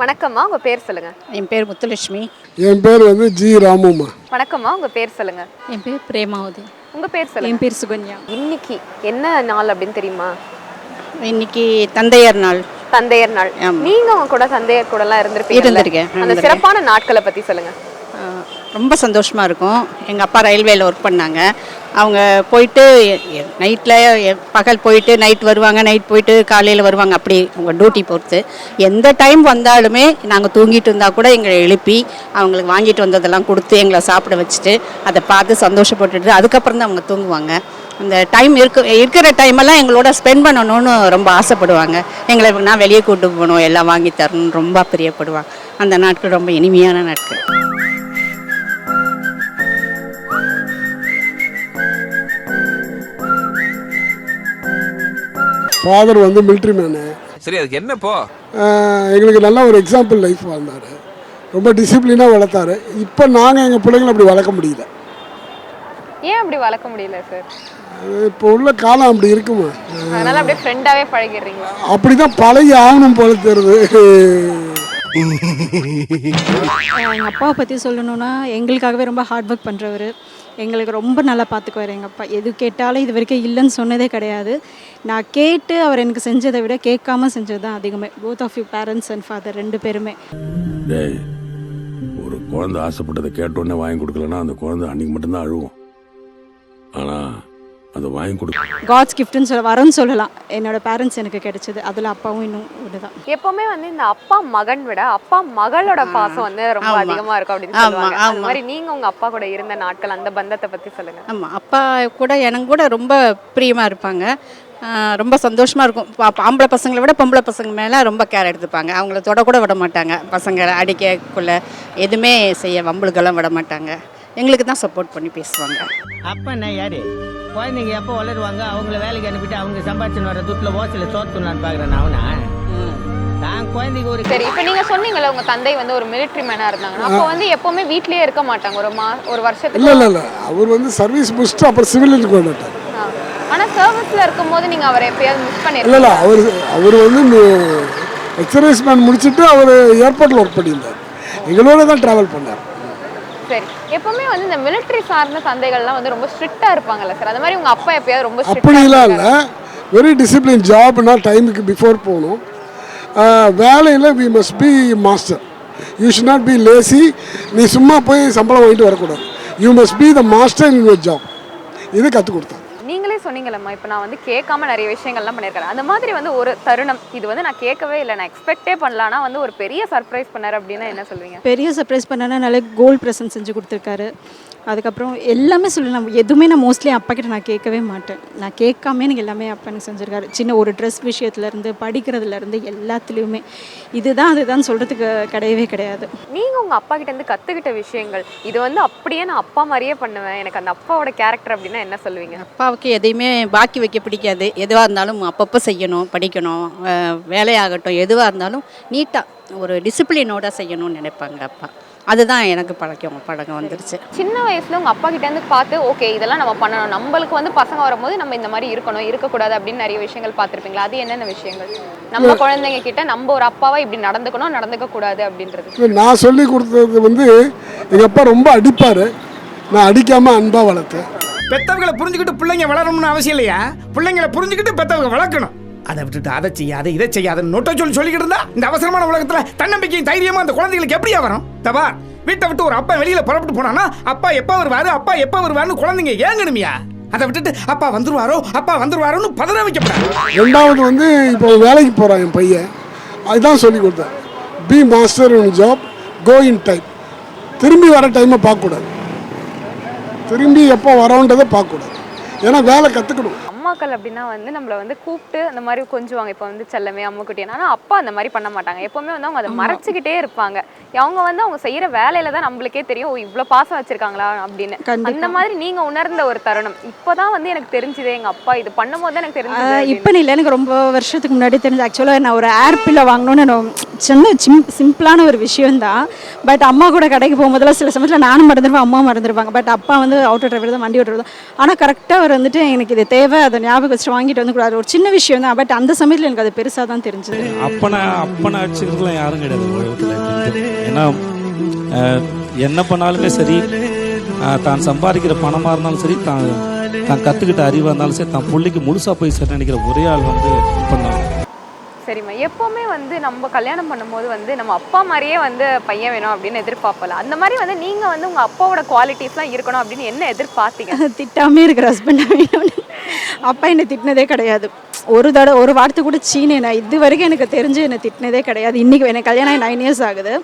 வணக்கம்மா உங்க பேர் சொல்லுங்க. என் பேர் முத்துலட்சுமி. என் பேர் வந்து ஜி ராமும்மா. வணக்கம்மா உங்க பேர் சொல்லுங்க. என் பேர் பிரேமாவதி. உங்க பேர் சொல்லுங்க. என் பேர் சுகன்யா. இன்னைக்கு என்ன நாள் அப்படின்னு தெரியுமா? இன்னைக்கு தந்தையர் நாள். தந்தையர் நாள். நீங்க உங்க கூட தந்தையர் கூட எல்லாம் இருந்திருப்பீங்க இருந்திருக்கேன், அந்த. சிறப்பான நாட்களை பத்தி சொல்லுங்க. ரொம்ப சந்தோஷமாக இருக்கும். எங்கள் அப்பா ரயில்வேல ஒர்க் பண்ணாங்க. அவங்க போயிட்டு நைட்டில் பகல் போயிட்டு நைட் வருவாங்க நைட் போயிட்டு காலையில் வருவாங்க. அப்படி அவங்க டியூட்டி பொறுத்து. எந்த டைம் வந்தாலுமே நாங்கள் தூங்கிட்டு இருந்தால் கூட எங்களை எழுப்பி அவங்களுக்கு வாங்கிட்டு வந்ததெல்லாம் கொடுத்து எங்களை சாப்பிட வச்சுட்டு அதை பார்த்து சந்தோஷப்பட்டுட்டு அதுக்கப்புறம் தான் அவங்க தூங்குவாங்க. அந்த டைம் இருக்க இருக்கிற டைமெல்லாம் எங்களோட ஸ்பெண்ட் பண்ணணும்னு ரொம்ப ஆசைப்படுவாங்க. எங்களை நான் வெளியே கூட்டு போகணும் எல்லாம் வாங்கி தரணும்னு ரொம்ப பிரியப்படுவாங்க. அந்த நாட்கள் ரொம்ப இனிமையான நாட்கள். ஃபாதர் வந்து மிலிட்ரி மேனு சரி அதுக்கு என்ன இப்போ எங்களுக்கு நல்ல ஒரு எக்ஸாம்பிள் லைஃப் வாழ்ந்தார் ரொம்ப டிசிப்ளினாக வளர்த்தாரு. இப்போ நாங்கள் எங்கள் பிள்ளைங்களை அப்படி வளர்க்க முடியல. ஏன் அப்படி வளர்க்க முடியல சார் அது இப்போ உள்ள காலம் அப்படி இருக்குமா? அதனால அப்படியே ஃப்ரெண்டாவே பழகிடுறீங்களா அப்படி தான் பழகி ஆகணும் போல தெரியுது. எங்கள் அப்பாவை பற்றி சொல்லணும்னா எங்களுக்காகவே ரொம்ப ஹார்ட் ஒர்க் பண்ணுறவர் எங்களுக்கு ரொம்ப நல்லா பார்த்துக்குவார் எங்கள் அப்பா. எது கேட்டாலும் இது வரைக்கும் இல்லைன்னு சொன்னதே கிடையாது. நான் கேட்டு அவர் எனக்கு செஞ்சதை விட கேட்காம செஞ்சது தான் அதிகமே. Both of you parents and father ரெண்டு பேருமே. ஒரு குழந்தை ஆசைப்பட்டதை கேட்டோன்னே வாங்கி கொடுக்கலன்னா அந்த குழந்தை அன்னைக்கு மட்டும்தான் அழுவோம். ஆனால் அதை வாங்கி கொடுக்க காட்ஸ் கிஃப்ட்னு சொல்ல வரன்னு சொல்லலாம். என்னோட பேரண்ட்ஸ் எனக்கு கிடைச்சது. அதில் அப்பாவும் இன்னும் ஒன்று தான் எப்பவுமே வந்து இந்த அப்பா மகன் விட அப்பா மகளோட பாசம் வந்து ரொம்ப ஆமா. அதிகமா இருக்கும் அப்படின்னு ஆமா, சொல்லுவாங்க அந்த ஆமா. மாதிரி நீங்க உங்க அப்பா கூட இருந்த நாட்கள் அந்த பந்தத்தை பத்தி சொல்லுங்க. ஆமாம் அப்பா கூட எனக்கு கூட ரொம்ப பிரியமாக இருப்பாங்க. ரொம்ப சந்தோஷமாக இருக்கும். பா- ஆம்பளை பசங்களை விட பொம்பளை பசங்க மேலே ரொம்ப கேர் எடுத்துப்பாங்க. அவங்கள தொட கூட விட மாட்டாங்க. பசங்களை அடிக்கக்குள்ள எதுவுமே செய்ய வம்புகளுக்கெல்லாம் விட மாட்டாங்க. எங்களுக்கு தான் சப்போர்ட் பண்ணி பேசுவாங்க. அப்பன்னா யாரு? குழந்தைங்க எப்போ வளருவாங்க? அவங்கள வேலைக்கு அனுப்பிட்டு அவங்க சம்பாதிச்சுன்னு வர துட்டில் ஓசில சோத்துலான்னு பார்க்குறேன் அவனா? நான் சரி இப்போ நீங்க சொன்னீங்கல்ல உங்க தந்தை வந்து ஒரு மிலிட்டரி மேனா இருந்தாங்கன்னா அப்போ வந்து எப்பவுமே வீட்லயே இருக்க மாட்டாங்க ஒரு மா ஒரு வருஷத்துக்கு? இல்லை இல்லை இல்லை. அவர் வந்து சர்வீஸ் முடிச்சுட்டு அப்புறம் சிவிலுக்கு வந்துட்டார். ஆனா சர்வீஸ்ல இருக்கும்போது நீங்க அவரை எப்பயாவது மிஸ் இல்லை பண்ணிருக்கீங்க இல்லை. அவர் அவர் வந்து எக்ஸர்வைஸ் மேன் முடிச்சுட்டு அவர் ஏர்போர்ட்டில் ஒர்க் பண்ணியிருந்தார். எங்களோட தான் ட்ராவல் பண்ணார். சரி. எப்பவுமே வந்து இந்த மிலிட்டரி சார்ந்த சந்தைகள்லாம் வந்து ரொம்ப ஸ்ட்ரிக்டா இருப்பாங்கல்ல சார் அந்த மாதிரி உங்க அப்பா எப்பயாவது ரொம்ப அப்படிலாம் இல்லை. வெரி டிசிப்ளின் ஜாப்னா டைமுக்கு பிஃபோர் போகணும். வேலையில் we must be master you should not be lazy நீ சும்மா போய் சம்பளம் வாங்கிட்டு வரக்கூடாது. You must be the master in your job இது கற்றுக் கொடுத்தாங்க நீங்களே இப்போ நான் வந்து கேட்காம நிறைய விஷயங்கள்லாம் பண்ணியிருக்கேன். அந்த மாதிரி வந்து ஒரு தருணம் இது வந்து நான் கேட்கவே இல்லை. நான் எக்ஸ்பெக்டே பண்ணலாம்னா வந்து ஒரு பெரிய சர்ப்ரைஸ் பண்ணார் அப்படின்னா என்ன சொல்லுவீங்க பெரிய சர்ப்ரைஸ் பண்ணனா நல்ல கோல்ட் ப்ரெசன்ட் செஞ்சு கொடுத்துருக்காரு. அதுக்கப்புறம் எல்லாமே சொல்லலாம். எதுவுமே நான் மோஸ்ட்லி அப்பா கிட்ட நான் கேட்கவே மாட்டேன். நான் கேட்காம எனக்கு எல்லாமே அப்பா எனக்கு செஞ்சுருக்காரு. சின்ன ஒரு ட்ரெஸ் விஷயத்துலேருந்து படிக்கிறதுலேருந்து எல்லாத்துலேயுமே. இதுதான் அதுதான் சொல்கிறதுக்கு கிடையவே கிடையாது. நீங்க உங்க அப்பா கிட்ட இருந்து கத்துக்கிட்ட விஷயங்கள் இது வந்து அப்படியே நான் அப்பா மாதிரியே பண்ணுவேன். எனக்கு அந்த அப்பாவோட கேரக்டர் அப்படின்னா என்ன சொல்லுவீங்க? அப்பாவுக்கு எதையுமே பாக்கி வைக்க பிடிக்காது. எதுவாக இருந்தாலும் அப்பப்போ செய்யணும் படிக்கணும் வேலையாகட்டும் எதுவாக இருந்தாலும் நீட்டாக ஒரு டிசிப்ளினோட செய்யணும்னு நினைப்பாங்க அப்பா. அதுதான் எனக்கு பழக்கம். பழக்கம் வந்துருச்சு. சின்ன வயசுல உங்க அப்பா கிட்ட இருந்து பார்த்து ஓகே இதெல்லாம் நம்ம பண்ணணும். நம்மளுக்கு வந்து பசங்க வரும்போது நம்ம இந்த மாதிரி இருக்கணும் இருக்கக்கூடாது அப்படின்னு நிறைய விஷயங்கள் பார்த்திருப்பீங்களா? அது என்னென்ன விஷயங்கள்? நம்ம குழந்தைங்க கிட்ட நம்ம ஒரு அப்பாவா இப்படி நடந்துக்கணும் நடந்துக்க கூடாது அப்படின்றது நான் சொல்லி கொடுத்தது வந்து எங்கள் அப்பா ரொம்ப அடிப்பார். நான் அடிக்காமல் அன்பாக வளர்த்தேன். பெத்தவங்களை புரிஞ்சுக்கிட்டு பிள்ளைங்க வளரணும்னு அவசியம் இல்லையா? பிள்ளைங்களை புரிஞ்சுக்கிட்டு பெத்தவங்க வளர்க்கணும். அதை விட்டுட்டு அதை செய்யாத இதை செய்யாத நொட்ட சொல்லி சொல்லிக்கிட்டு இருந்தா இந்த அவசரமான உலகத்துல தன்னம்பிக்கையும் தைரியமா அந்த குழந்தைகளுக்கு எப்படியா வரும்? தவா வீட்டை விட்டு ஒரு அப்பா வெளியில புறப்பட்டு போனானா அப்பா எப்ப வருவாரு அப்பா எப்ப வருவாருன்னு குழந்தைங்க ஏங்கணுமியா? அதை விட்டுட்டு அப்பா வந்துருவாரோ அப்பா வந்துருவாரோன்னு பதற வைக்கப்படாது. ரெண்டாவது வந்து இப்போ வேலைக்கு போகிறான் என் பையன். அதுதான் சொல்லி கொடுத்தேன். Be master in job go in time திரும்பி வர டைமை பார்க்கக்கூடாது. திரும்பி எப்போ வரோன்றதை பார்க்கக்கூடாது. ஏன்னா வேலை கற்றுக்கணும் அம்மாக்கள் அப்படின்னா வந்து நம்மள வந்து கூப்பிட்டு அந்த மாதிரி கொஞ்சுவாங்க. இப்போ வந்து செல்லமே அம்முக்குட்டி. ஆனா அப்பா அந்த மாதிரி பண்ண மாட்டாங்க. எப்பவுமே வந்து அவங்க அதை மறைச்சிக்கிட்டே இருப்பாங்க. அவங்க வந்து அவங்க செய்யற வேலையில தான் நம்மளுக்கே தெரியும் ஓ இவ்ளோ பாசம் வச்சிருக்காங்களா அப்படின்னு. அந்த மாதிரி நீங்க உணர்ந்த ஒரு தருணம். இப்போதான் வந்து எனக்கு தெரிஞ்சதே எங்க அப்பா இது பண்ணும்போது தான் எனக்கு தெரிஞ்சது. இப்போ இல்லை எனக்கு ரொம்ப வருஷத்துக்கு முன்னாடி தெரிஞ்சு ஆக்சுவலாக நான் ஒரு ஏர் பில்லை வாங்கணும்னு நான் சின்ன சிம் சிம்பிளான ஒரு விஷயம்தான். பட் அம்மா கூட கடைக்கு போகும்போதெல்லாம் சில சமயத்தில் நானும் மறந்துடுவேன் அம்மா மறந்துடுவாங்க பட் அப்பா வந்து ஆட்டோ டிரைவர் தான் வண்டி ஓட்டுறது ஆனால் கரெக்டாக அவர் வந்துட்டு எனக்கு இது தேவை அதை அதை ஞாபகம் வச்சு வாங்கிட்டு வந்து கூடாது ஒரு சின்ன விஷயம் தான் பட் அந்த சமயத்தில் எனக்கு அது பெருசாக தான் தெரிஞ்சது. அப்பனை அப்பனை அடிச்சுக்கிறதுலாம் யாரும் கிடையாது ஏன்னா என்ன பண்ணாலுமே சரி தான் சம்பாதிக்கிற பணமாக இருந்தாலும் சரி தான் தான் கற்றுக்கிட்ட அறிவாக இருந்தாலும் சரி தான் பிள்ளைக்கு முழுசாக போய் சரி நினைக்கிற ஒரே ஆள் வந்து பண்ணாங்க தான் சரிம்மா. எப்போவுமே வந்து நம்ம கல்யாணம் பண்ணும்போது வந்து நம்ம அப்பா மாதிரியே வந்து பையன் வேணும் அப்படின்னு எதிர்பார்ப்பல அந்த மாதிரி வந்து நீங்க வந்து உங்க அப்பாவோட குவாலிட்டிஸ்லாம் இருக்கணும் அப்படின்னு என்ன எதிர்பார்த்தீங்க? திட்டாமே இருக்கிற ஹஸ்பண்ட் அப்பா என்னை திட்டினதே கிடையாது. ஒரு தடவை ஒரு வார்த்தை கூட சீனே நான் இது வரைக்கும் எனக்கு தெரிஞ்சு என்னை திட்டினதே கிடையாது. இன்றைக்கி எனக்கு கல்யாணம் நைன் இயர்ஸ் ஆகுது.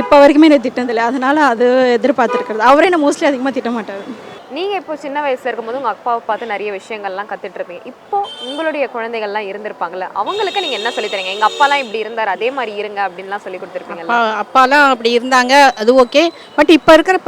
இப்போ வரைக்குமே என்னை திட்டினதில்லை. அதனால அது எதிர்பார்த்துருக்கிறது. அவரே என்னை மோஸ்ட்லி அதிகமாக திட்ட மாட்டார். நீங்க இப்போ சின்ன வயசுல இருக்கும்போது உங்க அப்பாவை பார்த்து நிறைய விஷயங்கள்லாம் கத்துட்டு இப்போ உங்களுடைய குழந்தைகள்லாம் இருந்திருப்பாங்கல்ல அவங்களுக்கு நீங்க என்ன சொல்லித்தரீங்க தரீங்க? எங்க அப்பாலாம் இப்படி இருந்தார் அதே மாதிரி இருங்க அப்படின்லாம் சொல்லி கொடுத்துருப்பீங்க அப்பா அப்பாலாம் அப்படி இருந்தாங்க அது ஓகே. பட் இப்போ இருக்கிற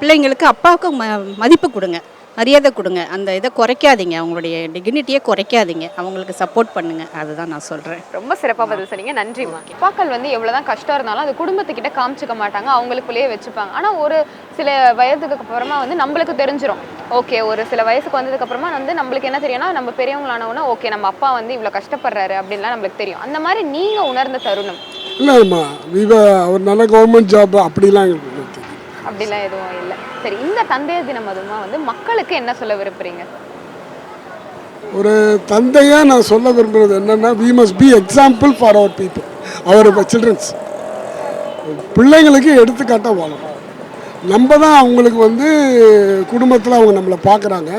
பிள்ளைங்களுக்கு அப்பாவுக்கு ம மதிப்பு கொடுங்க. மரியாதை கொடுங்க. அந்த இதை குறைக்காதீங்க. அவங்களுடைய டிக்னிட்டியே குறைக்காதீங்க. அவங்களுக்கு சப்போர்ட் பண்ணுங்க. அதுதான் நான் சொல்கிறேன் ரொம்ப சிறப்பா பதில் சொன்னீங்க. நன்றிம்மா. அப்பாக்கள் வந்து எவ்வளவுதான் கஷ்டம் இருந்தாலும் அது குடும்பத்துக்கிட்ட காமிச்சிக்க மாட்டாங்க. அவங்களுக்குள்ளேயே வச்சுப்பாங்க. ஆனா ஒரு சில வயதுக்கு அப்புறமா வந்து நம்மளுக்கு தெரிஞ்சிரும். ஓகே ஒரு சில வயசுக்கு வந்ததுக்கு அப்புறமா வந்து நம்மளுக்கு என்ன தெரியும்னா நம்ம பெரியவங்களானவனா ஓகே நம்ம அப்பா வந்து இவ்வளவு கஷ்டப்படுறாரு அப்படின்லாம் நம்மளுக்கு தெரியும். அந்த மாதிரி நீங்க உணர்ந்த தருணம்? இல்லைம்மா. விவ அவர் நல்ல கவர்மெண்ட் ஜாப் அப்படிலாம் எங்களுக்கு அப்படிலாம் எதுவும் இல்லை. சரி இந்த தந்தையர் தினம் அதுமா வந்து மக்களுக்கு என்ன சொல்ல விரும்புறீங்க? ஒரு தந்தையாக நான் சொல்ல விரும்புறது என்னென்னா we must be example for our people our childrens பிள்ளைங்களுக்கு எடுத்துக்காட்டாக வாழணும் நம்ம தான் அவங்களுக்கு வந்து குடும்பத்தில் அவங்க நம்மளை பார்க்குறாங்க.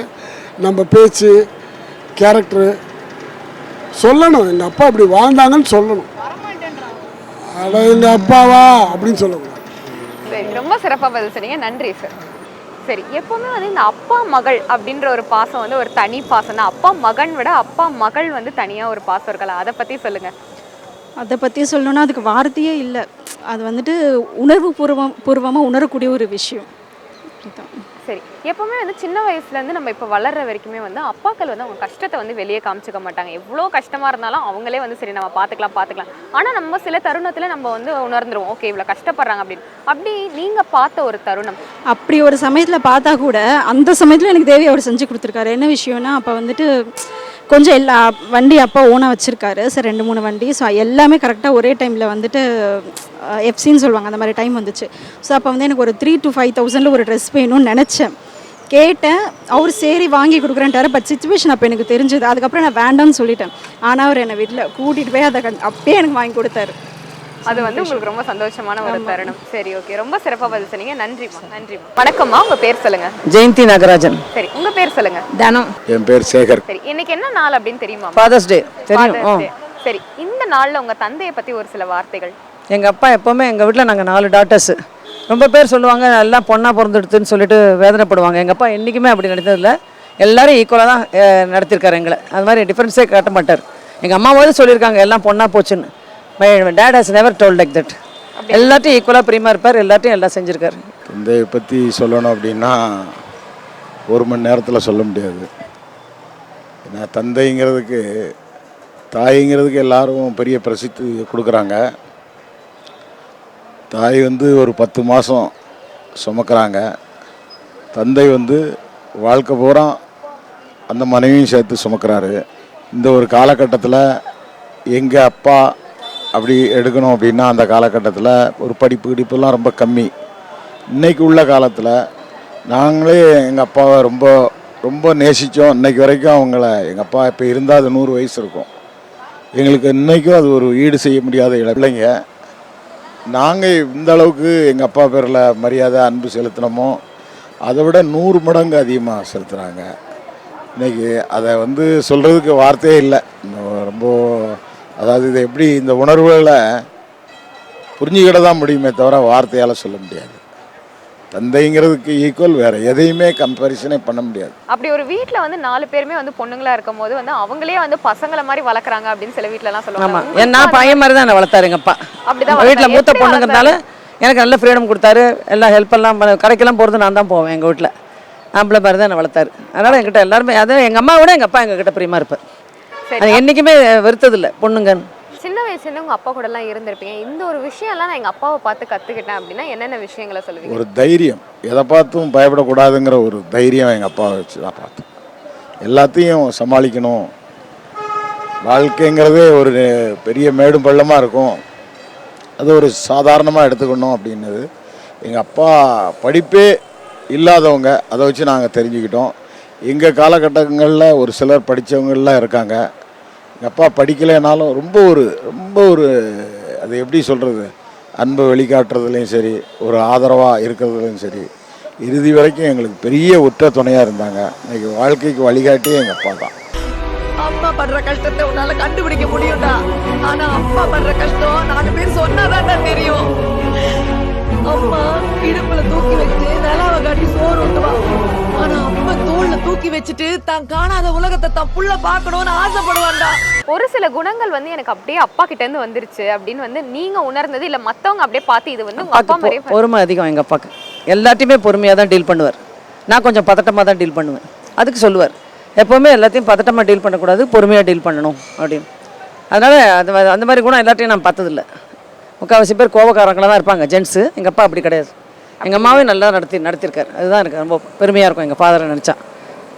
நம்ம பேச்சு கேரக்டரு சொல்லணும். எங்கள் அப்பா இப்படி வாழ்ந்தாங்கன்னு சொல்லணும். அட எங்கள் அப்பாவா? அப்படின்னு சொல்லக்கூடாது. சரி ரொம்ப சிறப்பாக பதில் சொன்னீங்க. நன்றி சார் சரி எப்போவுமே வந்து இந்த அப்பா மகள் அப்படின்ற ஒரு பாசம் வந்து ஒரு தனி பாசம் தான் அப்பா மகன் விட அப்பா மகள் வந்து தனியாக ஒரு பாசம் இருக்கலாம். அதை பற்றி சொல்லுங்கள் அதை பற்றி சொல்லணும்னா அதுக்கு வார்த்தையே இல்லை. அது வந்துட்டு உணர்வு பூர்வம் பூர்வமாக உணரக்கூடிய ஒரு விஷயம். இதுதான். சரி எப்போவுமே வந்து சின்ன வயசுலேருந்து நம்ம இப்போ வளர்ற வரைக்குமே வந்து அப்பாக்கள் வந்து அவங்க கஷ்டத்தை வந்து வெளியே காமிச்சிக்க மாட்டாங்க. எவ்வளோ கஷ்டமாக இருந்தாலும் அவங்களே வந்து சரி நம்ம பார்த்துக்கலாம் பார்த்துக்கலாம் ஆனால் நம்ம சில தருணத்தில் நம்ம வந்து உணர்ந்துருவோம். ஓகே இவ்வளோ கஷ்டப்படுறாங்க அப்படின்னு. அப்படி நீங்கள் பார்த்த ஒரு தருணம்? அப்படி ஒரு சமயத்தில் பார்த்தா கூட அந்த சமயத்தில் எனக்கு தேவி அவர் செஞ்சு கொடுத்துருக்காரு. என்ன விஷயம்னா அப்போ வந்துட்டு கொஞ்சம் எல்லா வண்டி அப்பா ஓனாக வச்சுருக்காரு. சார் ரெண்டு மூணு வண்டி. ஸோ எல்லாமே கரெக்டாக ஒரே டைமில் வந்துட்டு எஃப்சின்னு சொல்லுவாங்க. அந்த மாதிரி டைம் வந்துச்சு. ஸோ அப்போ வந்து எனக்கு ஒரு த்ரீ டு ஃபைவ் தௌசண்டில் ஒரு ட்ரெஸ் வேணும்னு நினச்சேன். கேட்டேன். அவர் சரி வாங்கி கொடுக்குறேன்ட்டாரு. பட் சுச்சுவேஷன் அப்போ எனக்கு தெரிஞ்சது. அதுக்கப்புறம் நான் வேண்டாம்னு சொல்லிட்டேன். ஆனால் அவர் என்னை வீட்டில் கூட்டிகிட்டு போய் அதை கண்- அப்பயே எனக்கு வாங்கி கொடுத்தாரு. அது வந்து உங்களுக்கு ரொம்ப சந்தோஷமான ஒரு தருணம். சரி ஓகே ரொம்ப சிறப்பா பதில் சொன்னீங்க. நன்றிம்மா நன்றிம்மா. வணக்கம்மா. உங்க பேர் சொல்லுங்க. ஜெயந்தி நாகராஜன். சரி உங்க பேர் சொல்லுங்க. தனம். என் பேர் சேகர். சரி இன்னைக்கு என்ன நாள் அப்படின்னு தெரியுமா? ஃபாதர்ஸ் டே தெரியும். Father's Day. சரி இந்த நாள்ல உங்க தந்தையை பத்தி ஒரு சில வார்த்தைகள். எங்கள் அப்பா எப்போவுமே எங்கள் வீட்டில் நாங்கள் நாலு டாட்டர்ஸு ரொம்ப பேர் சொல்லுவாங்க எல்லாம் பொண்ணாக பிறந்துடுதுன்னு சொல்லிட்டு வேதனைப்படுவாங்க. எங்கள் அப்பா என்றைக்குமே அப்படி நடந்ததில்ல. எல்லாரும் ஈக்குவலாக தான் அஹ், நடத்திருக்காரு எங்களை. அது மாதிரி டிஃப்ரென்ஸே காட்ட மாட்டார். எங்கள் அம்மாவது சொல்லியிருக்காங்க எல்லாம் பொண்ணாக போச்சுன்னு. My dad has never told like that எல்லாத்தையும் ஈக்குவலாக பிரியமாக இருப்பார் எல்லாத்தையும் எல்லாம் செஞ்சுருக்காரு. தந்தையை பற்றி சொல்லணும் அப்படின்னா ஒரு மணி நேரத்தில் சொல்ல முடியாது. ஏன்னா தந்தைங்கிறதுக்கு தாய்ங்கிறதுக்கு எல்லாரும் பெரிய பிரசித்தி கொடுக்குறாங்க. தாய் வந்து ஒரு பத்து மாதம் சுமக்கிறாங்க. தந்தை வந்து வாழ்க்கை பூரா அந்த மனைவியும் சேர்த்து சுமக்கிறாரு. இந்த ஒரு காலகட்டத்தில் எங்கள் அப்பா அப்படி எடுக்கணும் அப்படின்னா அந்த காலகட்டத்தில் ஒரு படிப்பு கிடிப்புலாம் ரொம்ப கம்மி. இன்றைக்கு உள்ள காலத்தில் நாங்களே எங்கள் அப்பாவை ரொம்ப ரொம்ப நேசித்தோம். இன்னைக்கு வரைக்கும் அவங்கள எங்கள் அப்பா இப்போ இருந்தால் அது நூறு வயசு இருக்கும். எங்களுக்கு இன்றைக்கும் அது ஒரு ஈடு செய்ய முடியாத இள- பிள்ளைங்க நாங்கள் இந்த அளவுக்கு எங்கள் அப்பா பேரில் மரியாதை அன்பு செலுத்தினோமோ அதை விட நூறு மடங்கு அதிகமாக செலுத்துகிறாங்க இன்றைக்கி அதை வந்து சொல்கிறதுக்கு வார்த்தையே இல்லை. ரொம்ப அதாவது இதை எப்படி இந்த உணர்வுகளை புரிஞ்சுக்கிட தான் முடியுமே தவிர வார்த்தையால் சொல்ல முடியாது. தந்தைங்கிறதுக்கு ஈக்குவல் வேறு எதையுமே கம்பேரிசனே பண்ண முடியாது. அப்படி ஒரு வீட்ல வந்து நாலு பேருமே வந்து பொண்ணுங்களா இருக்கும் போது வந்து அவங்களே வந்து பசங்கள மாதிரி வளர்க்குறாங்க அப்படின்னு சில வீட்ல எல்லாம் சொல்லுவாங்க. நான் பையன் மாதிரி தான் என்னை வளர்த்தாரு எங்கள் அப்பா அப்படிதான் வீட்டில். மூத்த எப்படி பொண்ணுங்கிறதுனால எனக்கு நல்ல ஃப்ரீடம் கொடுத்தாரு. எல்லாம் ஹெல்ப் எல்லாம் பண்ண- கடைக்கெல்லாம் போகிறது நான் தான் போவேன் எங்கள் வீட்டில் ஆம்பளை மாதிரி தான் என்னை வளர்த்தாரு. அதனால் என்கிட்ட எல்லாருமே அதான் எங்கள் அம்மா விட எங்கள் அப்பா எங்ககிட்ட பிரியமாக இருப்பார். அது என்றைக்குமே வெறுத்ததில்லை பொண்ணுங்கன்னு. சின்ன வயசுல இருந்து உங்க அப்பா கூட எல்லாம் இருந்திருப்பீங்க. இந்த ஒரு விஷயம் எல்லாம் நான் எங்க அப்பாவை பார்த்து கத்துக்கிட்டேன் அப்படின்னா என்னென்ன விஷயங்களை சொல்லுவீங்க? ஒரு தைரியம். எதை பார்த்தும் பயப்படக்கூடாதுங்கிற ஒரு தைரியம் எங்கள் அப்பாவை வச்சு தான் பார்த்தேன். எல்லாத்தையும் சமாளிக்கணும். வாழ்க்கைங்கிறதே ஒரு பெரிய மேடும் பள்ளமாக இருக்கும். அது ஒரு சாதாரணமாக எடுத்துக்கணும் அப்படின்னது. எங்கள் அப்பா படிப்பே இல்லாதவங்க அதை வச்சு நாங்கள் தெரிஞ்சுக்கிட்டோம். எங்கள் காலகட்டங்களில் ஒரு சிலர் படித்தவங்களாம் இருக்காங்க. எங்கள் அப்பா படிக்கலைனாலும் ரொம்ப ஒரு ரொம்ப ஒரு அது எப்படி சொல்கிறது அன்பை வெளிக்காட்டுறதுலையும் சரி ஒரு ஆதரவாக இருக்கிறதுலையும் சரி இறுதி வரைக்கும் எங்களுக்கு பெரிய உற்ற துணையாக இருந்தாங்க. இன்னைக்கு வாழ்க்கைக்கு வழிகாட்டியே எங்கள் அப்பா தான். அம்மா படுற கஷ்டத்தை உன்னால கண்டுபிடிக்க முடியும்டா. ஆனா அப்பா படுற கஷ்டம் நாலு பேர் சொன்னாதான் தெரியும். அம்மா இடுப்புல தூக்கி வச்சு நிலாவை காட்டி சோறு ஊட்டுவா. தோல்ல தூக்கி வச்சுட்டு தான் காணாத உலகத்தை தான் புள்ள பார்க்கணும்னு ஆசைப்படுவான்டா. ஒரு சில குணங்கள் வந்து எனக்கு அப்படியே அப்பா கிட்ட இருந்து வந்துருச்சு அப்படின்னு வந்து நீங்க உணர்ந்தது இல்ல மத்தவங்க அப்படியே பார்த்து இது வந்து உங்க அப்பா பொறுமை அதிகம் எங்கள் அப்பாவுக்கு எல்லாத்தையுமே பொறுமையாக தான் டீல் பண்ணுவார். நான் கொஞ்சம் பதட்டமாக தான் டீல் பண்ணுவேன். அதுக்கு சொல்லுவார். எப்போவுமே எல்லாத்தையும் பதட்டமாக டீல் பண்ணக்கூடாது பொறுமையாக டீல் பண்ணணும் அப்படின்னு. அதனால் அந்த மா- அந்த மாதிரி குணம் எல்லாத்தையும் நான் பார்த்ததில்ல. முக்கால்வாசி பேர் கோபக்காரங்களாக தான் இருப்பாங்க ஜென்ஸு எங்கள் அப்பா அப்படி கிடையாது. எங்கள் அம்மாவே நல்லா நடத்தி நடத்திருக்காரு அதுதான் எனக்கு ரொம்ப பெருமையாக இருக்கும் எங்கள் ஃபாதரை நினச்சா.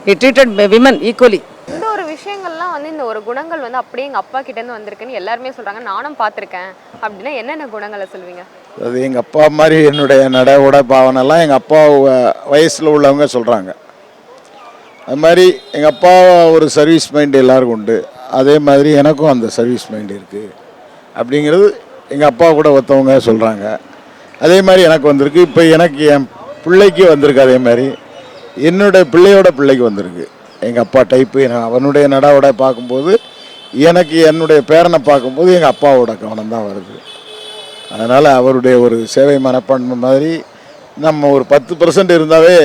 He ட்ரீட்டட் விமன் ஈக்குவலி இந்த ஒரு விஷயங்கள்லாம் வந்து இந்த ஒரு குணங்கள் வந்து அப்படியே எங்க அப்பா கிட்ட இருந்து வந்திருக்குன்னு எல்லாருமே சொல்றாங்க. நானும் பார்த்திருக்கேன். அப்படின்னா என்னென்ன குணங்களை சொல்வீங்க? அது எங்கள் அப்பா மாதிரி என்னுடைய நட உட பாவனைலாம் எங்கள் அப்பா வ- வயசில் உள்ளவங்க சொல்கிறாங்க அது மாதிரி எங்கள் அப்பா ஒரு சர்வீஸ் மைண்ட் எல்லாருக்கும் உண்டு. அதே மாதிரி எனக்கும் அந்த சர்வீஸ் மைண்ட் இருக்குது அப்படிங்கிறது எங்கள் அப்பா கூட ஒருத்தவங்க சொல்கிறாங்க அதே மாதிரி எனக்கு வந்திருக்கு. இப்போ எனக்கு என் பிள்ளைக்கு வந்திருக்கு அதே மாதிரி. என்னுடைய பிள்ளையோட பிள்ளைக்கு வந்திருக்கு. எங்கள் அப்பா டைப்பு நான் அவனுடைய நடாவோட பார்க்கும்போது எனக்கு என்னுடைய பேரனை பார்க்கும்போது எங்கள் அப்பாவோட கவனம் தான் வருது. அதனால் அவருடைய ஒரு சேவை மனப்பான்மை மாதிரி நம்ம ஒரு பத்து பர்சன்ட் இருந்தாவே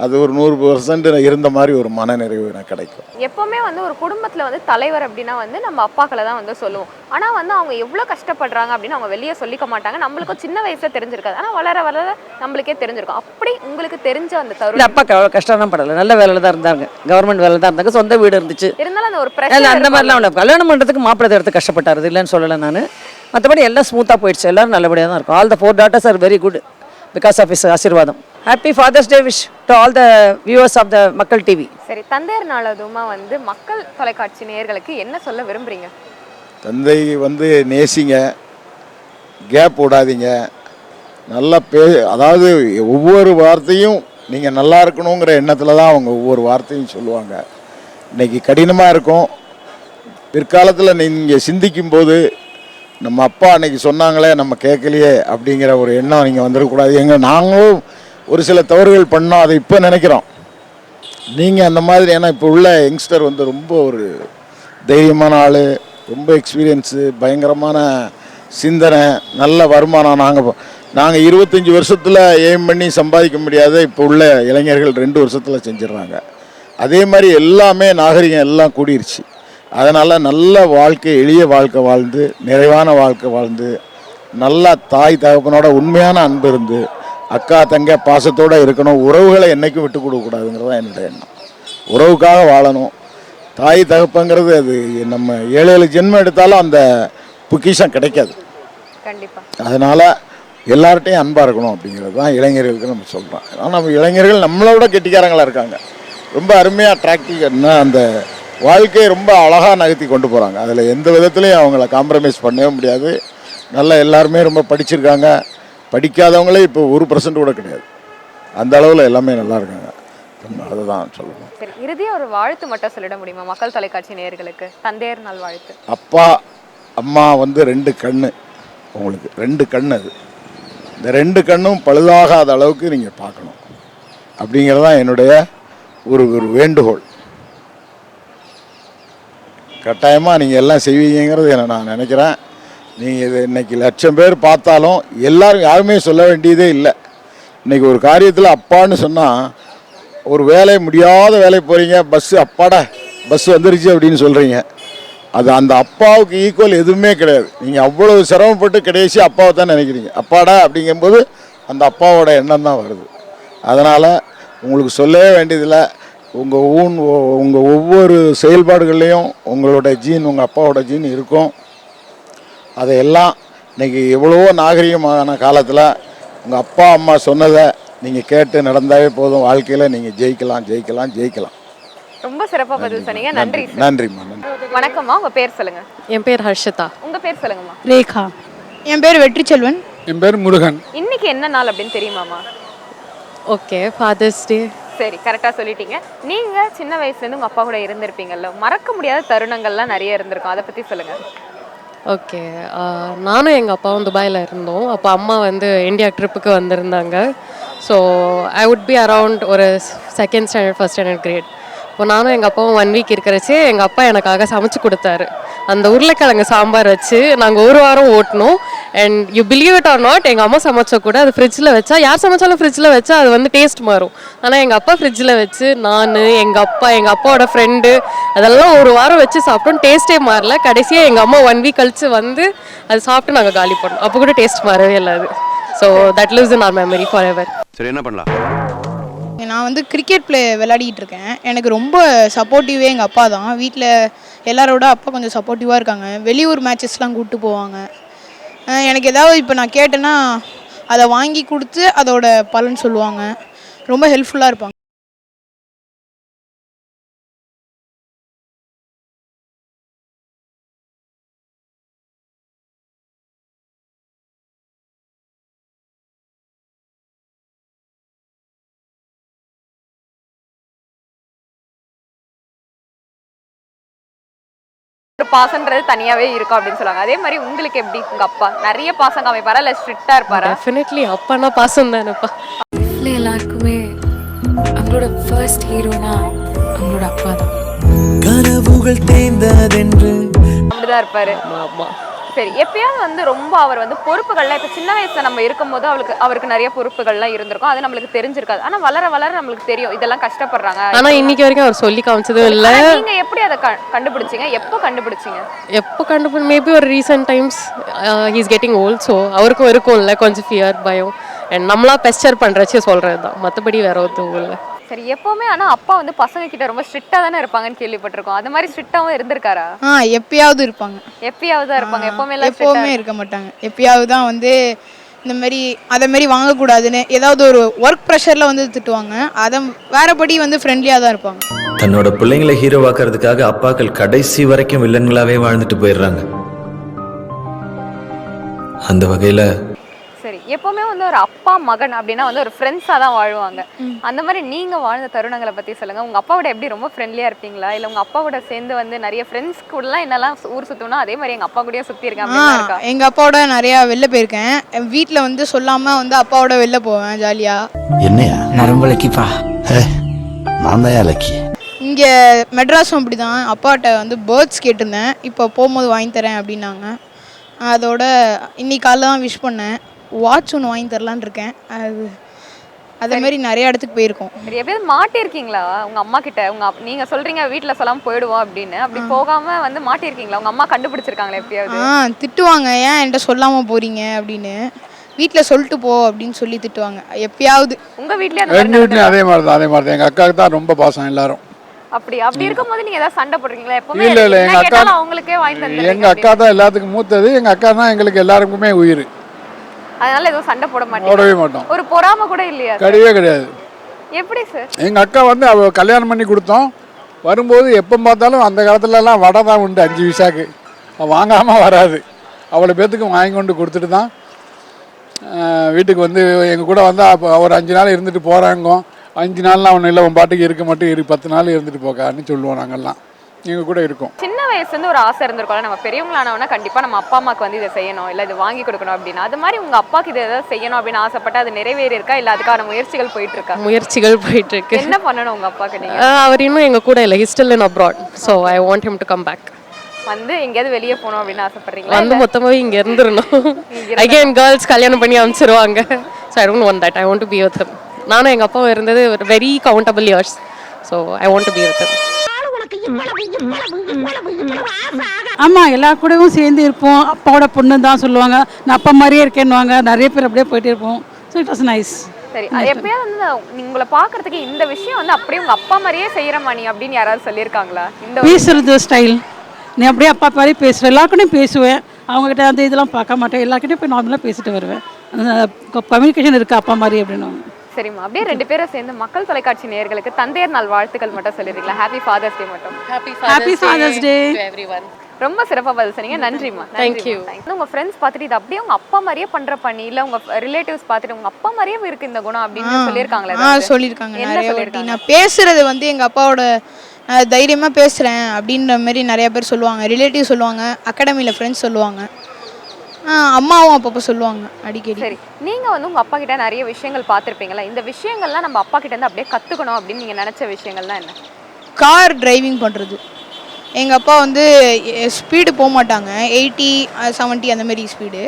அது ஒரு நூறு பர்சன்ட் இருந்த மாதிரி ஒரு மனநிறைவு எனக்கு கிடைக்கும். எப்பவுமே வந்து ஒரு குடும்பத்துல வந்து தலைவர் அப்படின்னா வந்து நம்ம அப்பாக்களை தான் வந்து சொல்லுவோம். ஆனா வந்து அவங்க எவ்வளவு கஷ்டப்படுறாங்க அப்படின்னு அவங்க வெளியே சொல்லிக்க மாட்டாங்க. நம்மளுக்கும் சின்ன வயசுல தெரிஞ்சிருக்காது. ஆனா வளர வளர நம்மளுக்கே தெரிஞ்சிருக்கும். அப்படி உங்களுக்கு தெரிஞ்ச அந்த தருணம்? அப்பா க- கஷ்டம்லாம் படலை. நல்ல வேலையில் தான் இருந்தாங்க. கவர்மெண்ட் வேலையில் தான் இருந்தாங்க. சொந்த வீடு இருந்துச்சு. இருந்தாலும் அந்த ஒரு இல்லை பிரச்சனை அந்த மாதிரிலாம் இல்லை. கல்யாணம் பண்ணுறதுக்கு மாப்பிள்ளை எடுத்து கஷ்டப்பட்டார். இல்லைன்னு சொல்லலை நான். மற்றபடி எல்லாம் ஸ்மூத்தாக போயிடுச்சு. எல்லாரும் நல்லபடியாக தான் இருக்கும். All the four daughters are very good because of his ஆசீர்வாதம். Happy father's day wish to all the viewers of the Makkal TV சரி தந்தையர் நாள் அதுவுமா வந்து மக்கள் தொலைக்காட்சி நேயர்களுக்கு என்ன சொல்ல விரும்புறீங்க? தந்தை வந்து நேசிங்க கேப் விடாதீங்க நல்லா பே அதாவது ஒவ்வொரு வார்த்தையும் நீங்கள் நல்லா இருக்கணுங்கிற எண்ணத்தில் தான் அவங்க ஒவ்வொரு வார்த்தையும் சொல்லுவாங்க. இன்னைக்கு கடினமாக இருக்கும். பிற்காலத்தில் நீங்கள் சிந்திக்கும்போது நம்ம அப்பா அன்னைக்கு சொன்னாங்களே நம்ம கேட்கலையே அப்படிங்கிற ஒரு எண்ணம் நீங்கள் வந்துடக்கூடாது எங்க நாங்களும் ஒரு சில தவறுகள் பண்ணோம் அதை இப்போ நினைக்கிறோம். நீங்கள் அந்த மாதிரி ஏன்னா இப்போ உள்ள யங்ஸ்டர் வந்து ரொம்ப ஒரு தைரியமான ஆள் ரொம்ப எக்ஸ்பீரியன்ஸு பயங்கரமான சிந்தனை நல்ல வருமானம். நாங்கள் நாங்கள் இருபத்தஞ்சி வருஷத்தில் எய்ம் பண்ணி சம்பாதிக்க முடியாத இப்போ உள்ள இளைஞர்கள் ரெண்டு வருஷத்தில் செஞ்சிடுறாங்க. அதே மாதிரி எல்லாமே நாகரிகம் எல்லாம் கூடிருச்சு. அதனால் நல்ல வாழ்க்கை எளிய வாழ்க்கை வாழ்ந்து நிறைவான வாழ்க்கை வாழ்ந்து நல்லா தாய் தகப்பனோட உண்மையான அன்பு இருந்து அக்கா தங்க பாசத்தோடு இருக்கணும். உறவுகளை என்றைக்கும் விட்டு கொடுக்கக்கூடாதுங்கிறது தான் என்னுடைய எண்ணம். உறவுக்காக வாழணும். தாய் தகப்பங்கிறது அது. நம்ம ஏழு ஏழு ஜென்மம் எடுத்தாலும் அந்த பொக்கிஷம் கிடைக்காது. கண்டிப்பா. அதனால் எல்லார்ட்டையும் அன்பாக இருக்கணும் அப்படிங்கிறது தான் இளைஞர்களுக்கு நம்ம சொல்கிறோம் ஆனால் நம்ம இளைஞர்கள் நம்மளை விட கெட்டிக்காரங்களா இருக்காங்க. ரொம்ப அருமையாக அட்ராக்டிவ் என்ன அந்த வாழ்க்கையை ரொம்ப அழகாக நகர்த்தி கொண்டு போகிறாங்க அதில் எந்த விதத்துலையும் அவங்கள காம்ப்ரமைஸ் பண்ணவே முடியாது. நல்லா எல்லாருமே ரொம்ப படிச்சிருக்காங்க. படிக்காதவங்களே இப்போ ஒரு பர்சன்ட் கூட கிடையாது. அந்த அளவில் எல்லாமே நல்லா இருக்காங்க. அதை தான் சொல்லணும். சரி இறுதியா ஒரு வாழ்த்து மட்டும் சொல்லிட முடியுமா? மக்கள் தொலைக்காட்சி நேயர்களுக்கு. தந்தையர் நாள் வாழ்த்து. அப்பா அம்மா வந்து ரெண்டு கண்ணு. உங்களுக்கு ரெண்டு கண் அது. இந்த ரெண்டு கண்ணும் பழுதாகாத அளவுக்கு நீங்கள் பார்க்கணும். அப்படிங்கிறது தான் என்னுடைய ஒரு ஒரு வேண்டுகோள். கட்டாயமாக நீங்கள் எல்லாம் செய்வீங்கிறது என்ன நான் நினைக்கிறேன். நீங்கள் இது இன்னைக்கு லட்சம் பேர் பார்த்தாலும் எல்லாரும் யாருமே சொல்ல வேண்டியதே இல்லை. இன்னைக்கு ஒரு காரியத்தில் அப்பான்னு சொன்னால் ஒரு வேலை முடியாத வேலை போகிறீங்க பஸ்ஸு அப்பாடா பஸ் வந்துருச்சு அப்படின்னு சொல்கிறீங்க அது அந்த அப்பாவுக்கு ஈக்குவல் எதுவுமே கிடையாது. நீங்கள் அவ்வளோ சிரமப்பட்டு கடைசி அப்பாவை தான் நினைக்கிறீங்க. அப்பாடா அப்படிங்கும்போது அந்த அப்பாவோட எண்ணம் தான் வருது. அதனால் உங்களுக்கு சொல்லவே வேண்டியதில்லை. உங்கள் ஊன் உங்கள் ஒவ்வொரு செயல்பாடுகள்லேயும் உங்களோட ஜீன் உங்கள் அப்பாவோட ஜீன் இருக்கும். அதையெல்லாம் இன்னைக்கு எவ்வளவோ நாகரிகமான காலத்தில் உங்கள் அப்பா அம்மா சொன்னதை நீங்கள் கேட்டு நடந்தாவே போதும். வாழ்க்கையில் நீங்கள் ஜெயிக்கலாம் ஜெயிக்கலாம் ஜெயிக்கலாம். ரொம்ப சிறப்பா பதில் சொன்னீங்க. நன்றி. நன்றிம்மா நன்றி. வணக்கம்மா. உங்க பேர் சொல்லுங்க. என் பேர் ஹர்ஷிதா. உங்க பேர் சொல்லுங்கம்மா. ரேகா. என் பேர் வெற்றி செல்வன் என் பேர் முருகன். இன்னைக்கு என்ன நாள் அப்படின்னு தெரியுமாமா ஓகே ஃபாதர்ஸ் டே சரி கரெக்டாக சொல்லிட்டீங்க. நீங்க சின்ன வயசுலேருந்து உங்க அப்பா கூட இருந்திருப்பீங்கல்ல. மறக்க முடியாத தருணங்கள்லாம் நிறைய இருந்திருக்கும். அதை பத்தி சொல்லுங்க. ஓகே. நானும் எங்கள் அப்பாவும் துபாயில் இருந்தோம். அப்போ அம்மா வந்து இந்தியா ட்ரிப்புக்கு வந்திருந்தாங்க. So I would be around ஒரு second standard first standard grade இப்போ நானும் எங்கள் அப்பாவும் ஒன் வீக் இருக்கிறச்சே எங்கள் அப்பா எனக்காக சமைச்சு கொடுத்தாரு. அந்த உருளைக்கிழங்கு சாம்பார் வச்சு நாங்கள் ஒரு வாரம் ஓட்டினோம் and you believe it or not எங்கள் அம்மா சமைச்சா கூட அது ஃப்ரிட்ஜில் வச்சா யார் சமைச்சாலும் ஃப்ரிட்ஜில் வச்சா அது வந்து டேஸ்ட் மாறும். ஆனால் எங்கள் அப்பா ஃப்ரிட்ஜில் வச்சு நான் எங்கள் அப்பா எங்கள் அப்பாவோட ஃப்ரெண்டு அதெல்லாம் ஒரு வாரம் வச்சு சாப்பிட்டோம். டேஸ்ட்டே மாறல. கடைசியாக எங்கள் அம்மா ஒன் வீக் கழித்து வந்து அது சாப்பிட்டு நாங்கள் காலி பண்ணோம். அப்போ கூட டேஸ்ட் மாறவே இல்லை அது. So that lives in our memory forever சரி என்ன பண்ணலாம்? நான் வந்து கிரிக்கெட் ப்ளே விளையாடிட்டு இருக்கேன். எனக்கு ரொம்ப சப்போர்ட்டிவே எங்கள் அப்பா தான். வீட்டில் எல்லாரோட அப்பா கொஞ்சம் சப்போர்ட்டிவாக இருக்காங்க. வெளியூர் மேட்சஸ்லாம் கூப்பிட்டு போவாங்க. அஹ் எனக்கு ஏதாவது இப்போ நான் கேட்டேன்னா அதை வாங்கி கொடுத்து அதோட பலன் சொல்லுவாங்க. ரொம்ப ஹெல்ப்ஃபுல்லாக இருப்பாங்க. பாசன்றது தனியாவே இருக்கும் அப்படின்னு சொல்லுவாங்க. அதே மாதிரி உங்களுக்கு எப்படி உங்க அப்பா? நிறைய பாசம் காமிப்பாரா இல்ல ஸ்ட்ரிக்டா இருப்பாரா? டெஃபினெட்லி அப்பானா பாசம் தானேப்பா. லைஃப்ல எல்லாருக்குமே அவங்களோட ஃபர்ஸ்ட் ஹீரோனா அவங்களோட அப்பா தான். கனவுகள் தேய்ந்ததென்று அப்படிதான் இருப்பாரு. ஆமாம் சரி எப்பயாவது வந்து ரொம்ப அவர் வந்து பொறுப்புகள்லாம் இப்ப சின்ன வயசுல நம்ம இருக்கும்போது அவளுக்கு அவருக்கு நிறைய பொறுப்புகள்லாம் இருந்திருக்கும். அது நம்மளுக்கு தெரிஞ்சிருக்காது. ஆனா வளர வளர நம்மளுக்கு தெரியும். இதெல்லாம் கஷ்டப்படுறாங்க. ஆனால் இன்னைக்கு வரைக்கும் அவர் சொல்லி காமிச்சதும் இல்லை. ஆனா நீங்க எப்படி அதை கண்டுபிடிச்சீங்க? எப்போ கண்டுபிடிச்சீங்க? எப்போ கண்டுபிடி மேபி ஒரு recent times he's getting old so அவருக்கும் இருக்கும்ல கொஞ்சம் ஃபியர் பயம். அண்ட் நம்மளா பெஸ்டர் பண்ணுறச்சு சொல்கிறது தான் மற்றபடி வேற ஒருத்தவங்க இல்லை. சரி எப்பவுமே ஆனா அப்பா வந்து பசங்க கிட்ட ரொம்ப ஸ்ட்ரிக்டா தானே இருப்பாங்கன்னு கேள்விப்பட்டிருக்கோம். அது மாதிரி ஸ்ட்ரிக்டாவும் இருந்திருக்காரா? ஆ எப்பயாவது இருப்பாங்க. எப்பயாவது தான் இருப்பாங்க எப்பவுமே எப்போவுமே இருக்க மாட்டாங்க. எப்பயாவது தான் வந்து இந்த மாதிரி அதை மாதிரி வாங்கக்கூடாதுன்னு ஏதாவது ஒரு ஒர்க் ப்ரெஷரில் வந்து திட்டுவாங்க. அதை வேறபடி வந்து ஃப்ரெண்ட்லியாக தான் இருப்பாங்க. தன்னோட பிள்ளைங்களை ஹீரோவாக்குறதுக்காக அப்பாக்கள் கடைசி வரைக்கும் வில்லன்களாவே வாழ்ந்துட்டு போயிடுறாங்க. அந்த வகையில சரி எப்பவுமே வந்து ஒரு அப்பா மகன் அப்படின்னா வந்து ஒரு ஃப்ரெண்ட்ஸா தான் வாழ்வாங்க. அந்த மாதிரி நீங்க வாழ்ந்த தருணங்களை பத்தி சொல்லுங்க. உங்க அப்பாவோட எப்படி ரொம்ப ஃப்ரெண்ட்லியா இருப்பீங்களா? இல்ல உங்க அப்பாவோட சேர்ந்து வந்து நிறைய ஃப்ரெண்ட்ஸ் கூடலாம் என்னெல்லாம் ஊர் சுத்தணும் அதே மாதிரி எங்க அப்பா இருக்கேன் அப்படிலாம் இருக்கா எங்கள் அப்பாவோட நிறையா வெளில போயிருக்கேன். வீட்டில் வந்து சொல்லாமல் வந்து அப்பாவோட வெளில போவேன் ஜாலியாக என்னையா? நரம்பு லக்கிப்பா நான் தான் லக்கி இங்கே மெட்ராஸும் அப்படி தான் அப்பாட்ட வந்து பேர்ட்ஸ் கேட்டிருந்தேன். இப்போ போகும்போது வாங்கி தரேன் அப்படின்னாங்க. அதோட இன்னைக்கு காலைல தான் விஷ் பண்ணேன். வாட்ச் ஒன்று வாங்கி தரலான்னு இருக்கேன். அது அதே மாதிரி நிறைய இடத்துக்கு போயிருக்கோம். சரி எப்பயாவது மாட்டிருக்கீங்களா உங்க அம்மா கிட்ட உங்க அப்- நீங்க சொல்றீங்க வீட்ல சொல்லாம போயிடுவோம் அப்படின்னு. அப்படி போகாம வந்து மாட்டிருக்கீங்களா உங்க அம்மா கண்டுபிடிச்சிருக்காங்களா எப்பயாவது? ஆ திட்டுவாங்க. ஏன் என்கிட்ட சொல்லாமல் போகிறீங்க அப்படின்னு. வீட்டில் சொல்லிட்டு போ அப்படின்னு சொல்லி திட்டுவாங்க. எப்பயாவது. உங்க வீட்லயே அந்த மாதிரி எங்கள் வீட்லேயும்? அதே மாதிரி தான் அதே மாதிரி தான் எங்கள் அக்காவுக்கு தான் ரொம்ப பாசம் எல்லாரும். அப்படி அப்படி இருக்கும்போது நீங்க ஏதாவது சண்டை போடுறீங்களா? எப்பவுமே இல்ல, இல்ல, என்ன எங்க அக்கா- கேட்டாலும் அவங்களுக்கே வாங்கி தந்துடுறீங்க எங்கள் அக்கா தான் எல்லாத்துக்கும் மூத்தது. எங்கள் அக்கா தான் எங்களுக்கு எல்லாருக்குமே உயிர். அதனால எதுவும் சண்டை போட போடவே மாட்டோம். ஒரு பொறாம கூட இல்லையா? கிடையவே கிடையாது. எப்படி சார் எங்கள் அக்கா வந்து அவ கல்யாணம் பண்ணி கொடுத்தோம். வரும்போது எப்போ பார்த்தாலும் அந்த காலத்துலலாம் வடை தான் உண்டு அஞ்சு விசாக்கு. வாங்காமல் வராது. அவ்வளோ பேத்துக்கு வாங்கி கொண்டு கொடுத்துட்டு தான் வீட்டுக்கு வந்து எங்கள் கூட வந்து அப்போ ஒரு அஞ்சு நாள் இருந்துட்டு போகிறாங்க அஞ்சு நாள்லாம் ஒன்றும் இல்லை உன் பாட்டுக்கு இருக்க மட்டும் இரு பத்து நாள் இருந்துட்டு போக்கான்னு சொல்லுவோம் நாங்கள்லாம். எங்கள் கூட இருக்கோம். சின்ன வயசுல இருந்து ஒரு ஆசை இருந்திருக்கும்ல. நம்ம பெரியவங்களானவனா கண்டிப்பா நம்ம அப்பா அம்மாக்கு வந்து இதை செய்யணும். இல்ல இது வாங்கி கொடுக்கணும் அப்படின்னு. அது மாதிரி உங்க அப்பாக்கு இது ஏதாவது செய்யணும் அப்படின்னு ஆசைப்பட்டு அது நிறைவேறி இருக்கா இல்ல அதுக்கான முயற்சிகள் போயிட்டு இருக்கா முயற்சிகள் போயிட்டு இருக்கு என்ன பண்ணணும் உங்க அப்பாக்கு நீங்க? அவர் இன்னும் எங்கள் கூட இல்லை. He's still in abroad so I want him to come back வந்து எங்கேயாவது வெளியே போகணும் அப்படின்னு ஆசைப்படுறீங்களா? வந்து மொத்தமாகவே இங்கே இருந்துடணும். அகைன் கேர்ள்ஸ் கல்யாணம் பண்ணி அனுப்பிச்சிருவாங்க. So I don't want that I want to be with நானும் எங்கள் அப்பாவும் இருந்தது ஒரு very countable years so I want to be with ஆமாம் எல்லா கூடவும் சேர்ந்து இருப்போம். அப்பாவோட பொண்ணு தான் சொல்லுவாங்க. நான் அப்பா மாதிரியே இருக்கேன்னுவாங்க. நிறைய பேர் அப்படியே போயிட்டே இருப்போம். ஸோ இட் வாஸ் நைஸ் சரி எப்பயாவது வந்து உங்களை பாக்குறதுக்கு இந்த விஷயம் வந்து அப்படியே உங்க அப்பா மாதிரியே செய்யறமா நீ அப்படின்னு யாராவது சொல்லியிருக்காங்களா? இந்த பேசுறது ஸ்டைல் நீ அப்படியே அப்பா மாதிரி பேசுவேன் எல்லாருக்கூடயும் பேசுவேன். அவங்ககிட்ட அந்த இதெல்லாம் பார்க்க மாட்டேன். எல்லாருக்கிட்டையும் போய் நார்மலாக பேசிட்டு வருவேன். கம்யூனிகேஷன் இருக்குது அப்பா மாதிரி அப்படின்னு. சரிம்மா அப்படியே ரெண்டு பேரும் சேர்ந்து மக்கள் தொலைக்காட்சி நேயர்களுக்கு தந்தையர் நாள் வாழ்த்துக்கள் மட்டும் சொல்லிடுறீங்களா ஹாப்பி ஃபாதர்ஸ் டே மட்டும் happy Happy Father's Day. Everyone ரொம்ப சிறப்பா பதில் சொன்னீங்க நன்றிம்மா Thank நன்றிம்மா. you. Thank you. உங்க ஃப்ரெண்ட்ஸ் பார்த்துட்டு இது அப்படியே உங்க அப்பா மாதிரியே பண்ற பண்ணி இல்ல உங்க ரிலேட்டிவ்ஸ் பார்த்துட்டு உங்க அப்பா மாதிரியே இருக்கு இந்த குணம் அப்படின்னு சொல்லியிருக்காங்களே? சொல்லியிருக்காங்க என்ன நிறைய? நான் பேசுறது வந்து எங்கள் அப்பாவோட தைரியமாக பேசுகிறேன் அப்படின்ற மாதிரி நிறைய பேர் சொல்லுவாங்க ரிலேட்டிவ் சொல்லுவாங்க அகாடமியில் ஃப்ரெண்ட்ஸ் சொல்லுவாங்க அம்மாவும் அப்பப்போ சொல்லுவாங்க அடிக்கடி. சரி நீங்க வந்து உங்க அப்பா கிட்ட நிறைய விஷயங்கள் பார்த்திருப்பீங்களா இந்த விஷயங்கள்லாம் நம்ம அப்பா கிட்ட இருந்து அப்படியே கத்துக்கணும் அப்படின்னு நீங்க நினைச்ச விஷயங்கள்லாம் என்ன? கார் டிரைவிங் பண்ணுறது எங்கள் அப்பா வந்து ஸ்பீடு போக மாட்டாங்க. எயிட்டி செவன்ட்டி அந்த மாதிரி ஸ்பீடு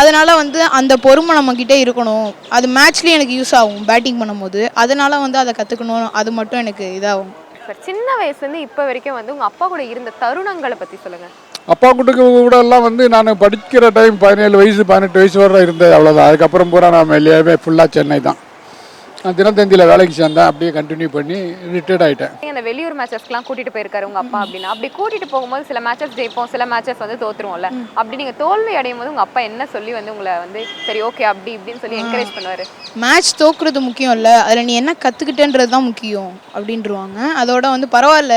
அதனால் வந்து அந்த பொறுமை நம்மக்கிட்ட இருக்கணும். அது மேட்ச்லேயும் எனக்கு யூஸ் ஆகும் பேட்டிங் பண்ணும்போது. அதனால் வந்து அதை கற்றுக்கணும் அது மட்டும் எனக்கு இதாகும். சார் சின்ன வயசுல இருந்து இப்ப வரைக்கும் வந்து உங்க அப்பா கூட இருந்த தருணங்களை பத்தி சொல்லுங்க. அப்பா கூட்டுக்கு கூட எல்லாம் வந்து நான் படிக்கிற டைம் பதினேழு வயசு பதினெட்டு வயசு வரை இருந்தது அவ்வளோதான் அதுக்கப்புறம் பூரா நான் எல்லாமே ஃபுல்லாக சென்னை தான். நான் தினத்தந்தியில் வேலைக்கு சேர்ந்தேன் அப்படியே கண்டினியூ பண்ணி ரிட்டையர்ட் ஆகிட்டேன் அந்த வெளியூர் மேட்சஸ்க்குலாம் கூட்டிட்டு போயிருக்காரு உங்க அப்பா அப்படின்னா அப்படி கூட்டிட்டு போகும்போது சில மேட்சஸ் ஜெயிப்போம் சில மேட்சஸ் வந்து தோத்துருவோம்ல. அப்படி நீங்க தோல்வி அடையும் போது உங்க அப்பா என்ன சொல்லி வந்து உங்களை வந்து சரி ஓகே அப்படி இப்படின்னு சொல்லி என்கரேஜ் பண்ணுவாரு? மேட்ச் தோக்குறது முக்கியம் இல்லை அதில் நீ என்ன கற்றுக்கிட்டேன்றது தான் முக்கியம் அப்படின்ட்டுருவாங்க அதோட வந்து பரவாயில்ல.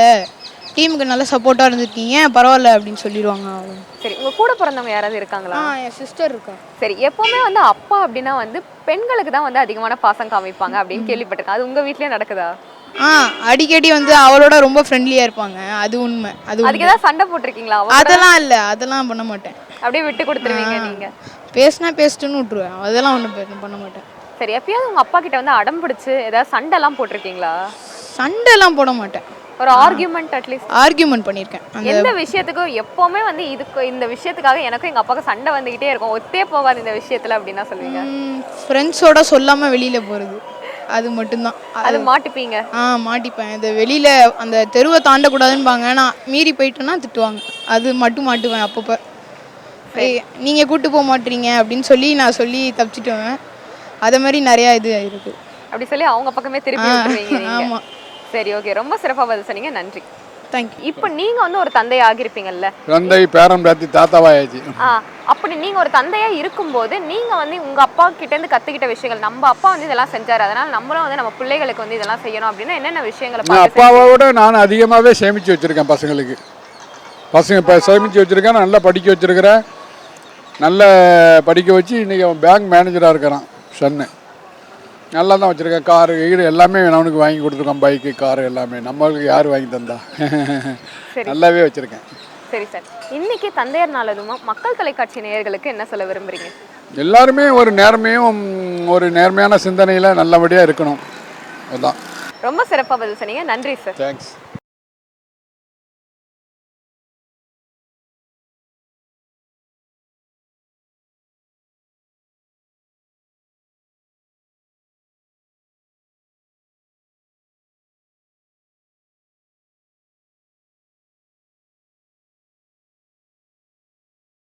டீமுக்கு நல்ல சப்போர்ட்டாக இருந்திருக்கீங்க பரவாயில்ல அப்படின்னு சொல்லிடுவாங்க. சரி உங்க கூட பிறந்தவங்க யாராவது இருக்காங்களா? ஆ என் சிஸ்டர் இருக்கா. சரி எப்பவுமே வந்து அப்பா அப்படின்னா வந்து பெண்களுக்கு தான் வந்து அதிகமான பாசம் காமிப்பாங்க அப்படின்னு கேள்விப்பட்டிருக்கேன். அது உங்க வீட்லயே நடக்குதா? ஆ அடிக்கடி வந்து அவளோட ரொம்ப ஃப்ரெண்ட்லியாக இருப்பாங்க. அது உண்மை அது அதுக்கு. ஏதாவது சண்டை போட்டிருக்கீங்களா? கூட? அதெல்லாம் இல்லை அதெல்லாம் பண்ண மாட்டேன். அப்படியே விட்டு கொடுத்துருவீங்க நீங்க. பேசினா பேசிட்டுன்னு விட்ருவேன் அதெல்லாம் ஒன்றும் பண்ண மாட்டேன். சரி எப்பயாவது உங்க அப்பா கிட்ட வந்து அடம் பிடிச்சு ஏதாவது சண்டை எல்லாம் போட்டிருக்கீங்களா? சண்டைலாம் போட மாட்டேன். ஒரு ஆர்கியூமெண்ட் அட்லீஸ்ட் ஆர்கியூமெண்ட் பண்ணியிருக்கேன். எந்த விஷயத்துக்கும் எப்பவுமே வந்து இதுக்கு இந்த விஷயத்துக்காக எனக்கும் எங்க அப்பாவுக்கு சண்டை வந்துகிட்டே இருக்கும். ஒத்தே போகாது இந்த விஷயத்துல அப்படின்னா சொல்லுவீங்க? ஃப்ரெண்ட்ஸோட சொல்லாமல் வெளியில் போகிறது அது மட்டும்தான். அது மாட்டிப்பீங்க? ஆ மாட்டிப்பேன். இந்த வெளியில் அந்த தெருவை தாண்டக்கூடாதுன்பாங்க. நான் மீறி போயிட்டேன்னா திட்டுவாங்க. அது மட்டும் மாட்டுவேன் அப்பப்போ. நீங்கள் கூட்டு போக மாட்டீங்க அப்படின்னு சொல்லி நான் சொல்லி தப்பிச்சிட்டுவேன் அதே மாதிரி நிறையா இது இருக்குது அப்படி சொல்லி அவங்க பக்கமே திருப்பி ஆ, விட்டுருவீங்க நீங்க. ஆமா. சரி ஓகே ரொம்ப சிறப்பா பதில் சொன்னீங்க. நன்றி. தேங்க்யூ இப்போ நீங்க வந்து ஒரு தந்தை ஆகிருப்பீங்கல்ல தந்தை பேரம் பேத்தி தாத்தாவாயாச்சு. ஆ அப்படி நீங்க ஒரு தந்தையா இருக்கும்போது நீங்க வந்து உங்க அப்பா கிட்ட இருந்து கத்துக்கிட்ட விஷயங்கள் நம்ம அப்பா வந்து இதெல்லாம் செஞ்சாரு. அதனால நம்மளும் வந்து நம்ம பிள்ளைகளுக்கு வந்து இதெல்லாம் செய்யணும் அப்படின்னா என்னென்ன விஷயங்களை நான் பார்த்து அப்பாவை விட நான் அதிகமாகவே சேமித்து வச்சுருக்கேன் பசங்களுக்கு. பசங்க இப்போ சேமித்து வச்சுருக்கேன் நல்லா படிக்க வச்சுருக்கிறேன். நல்ல படிக்க வச்சு இன்றைக்கி அவன் பேங்க் மேனேஜராக இருக்கிறான் சன்னு. நல்லா தான் வச்சுருக்கேன். காரு கீரு எல்லாமே அவனுக்கு வாங்கி கொடுத்துருக்கோம். பைக்கு காரு எல்லாமே. நம்மளுக்கு யார் வாங்கி தந்தா. நல்லாவே வச்சுருக்கேன். சரி சார். இன்னைக்கு தந்தையர் நாள் அதுமா மக்கள் தொலைக்காட்சி நேயர்களுக்கு என்ன சொல்ல விரும்புறீங்க? எல்லாருமே ஒரு நேர்மையும் ஒரு நேர்மையான சிந்தனையில் நல்லபடியாக இருக்கணும். அதுதான் ரொம்ப சிறப்பா பதில் சொன்னீங்க. நன்றி சார் தேங்க்ஸ்